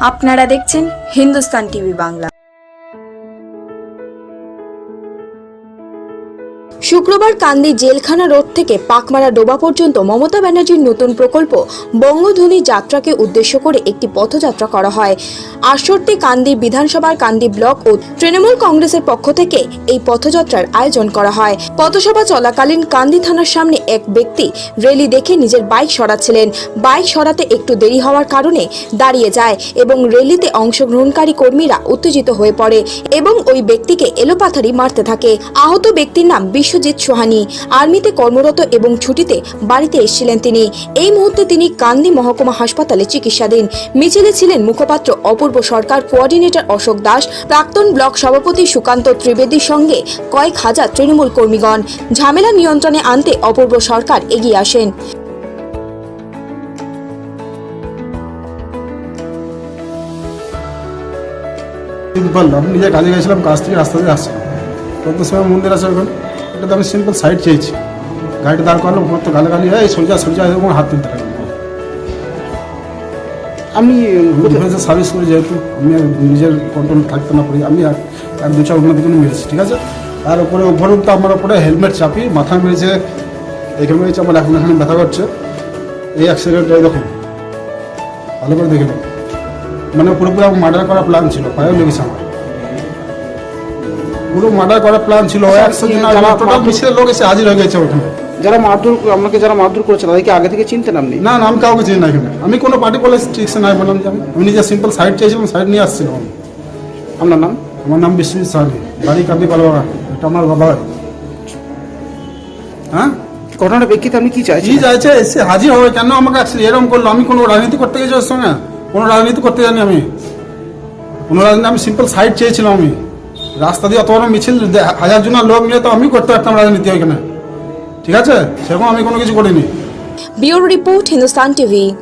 আপনারা দেখছেন হিন্দুস্তান টিভি বাংলা। শুক্রবার কান্দি জেলখানা রোড থেকে পাকমারা ডোবা পর্যন্ত মমতা ব্যানার্জির নতুন প্রকল্প বঙ্গধ্বনি যাত্রাকে উদ্দেশ্য করে একটি পথযাত্রা করা হয়। আটষট্টি কান্দি বিধানসভার কান্দি ব্লক ও তৃণমূল কংগ্রেসের পক্ষ থেকে এই পথযাত্রার আয়োজন করা হয়। পথসভা চলাকালীন কান্দি থানার সামনে এক ব্যক্তি রেলি দেখে নিজের বাইক সরাচ্ছিলেন। বাইক সরাতে একটু দেরি হওয়ার কারণে দাঁড়িয়ে যায় এবং রেলিতে অংশগ্রহণকারী কর্মীরা উত্তেজিত হয়ে পড়ে এবং ওই ব্যক্তিকে এলোপাথারি মারতে থাকে। আহত ব্যক্তির নাম বিশ্বজিৎ সোহানি। আর্মিতে কর্মরত এবং ছুটিতে বাড়িতে এসেছিলেন তিনি। এই মুহূর্তে তিনি কান্দি মহকুমা হাসপাতালে চিকিৎসাধীন। মিছিলে ছিলেন মুখপাত্র অপূর্ব সরকার, কোঅর্ডিনেটর অশোক দাস, প্রাক্তন ব্লক সভাপতি সুকান্ত ত্রিবেদীর সঙ্গে কয়েক হাজার তৃণমূল কর্মীগণ। ঝামেলা নিয়ন্ত্রণে আনতে অপূর্ব সরকার এগিয়ে আসেন। আমি নিজে কাজে গেছিলাম, কাজ থেকে রাস্তা দিয়ে আসছিলাম কত সময় মন্দির আছে ওখানে? এটা তো আমি সিম্পল সাইড চেয়েছি। গাড়িটা দাঁড় করালাম উপর তো গালাগালি হয় সোজা সোজা এবং হাত তুলতে লাগলাম আমি আমি ডিফেন্সে সার্ভিস করি যেহেতু আমি নিজের কন্ট্রোল থাকতে না পারি আমি আর দু চার অন্য দুজনে মেরেছি ঠিক আছে? আর উপরে উপরন্ত আমার উপরে হেলমেট চাপি মাথা মেরেছে এখানে মেরেছে আমার এখন এখানে ব্যথা করছে। এই অ্যাক্সিডেন্ট এরকম। ভালো করে দেখে। মানে পুরোপুরি আমার মার্ডার করার প্ল্যান ছিল পায়েও লেগেছে আমার। পুরো মার্ডার করার প্ল্যান ছিল। যারা- টোটাল মিছিলের লোক এসে হাজির হয়ে গেছে ওখানে। যারা মারধর আমাকে যারা মারধর করেছে তাদেরকে আগে থেকে চিনতেন আপনি না না আমি কাউকে চিনি না এখানে। আমি কোনো পার্টি পলিটিক্সে নাই বললাম যে আমি। আমি নিজে সিম্পল সাইড চেয়েছিলাম সাইড নিয়ে আসছিলাম। আপনার নাম? আমার নাম বিশ্বজিৎ সাহানি বাড়ি কান্দি পালবাগা এটা আমার বাবা। হ্যাঁ? ঘটনাটা প্রেক্ষিতে আপনি কি কি চাইছেন চাইছে? এসে হাজির হবে কেন? আমাকে এরকম করল। আমি কোনো রাজনীতি করতে গেছি ওর সঙ্গে? কোনো রাজনীতি করতে জানি আমি। কোনো রাজনীতি আমি সিম্পল সাইড চেয়েছিলাম আমি। রাস্তা দিয়ে অত বড় মিছিল হাজার জনের লোক নিয়ে তো আমি করতে পারতাম রাজনীতি ওইখানে। ঠিক আছে? সেরকম আমি কোনো কিছু করিনি। Bureau report, Hindustan TV.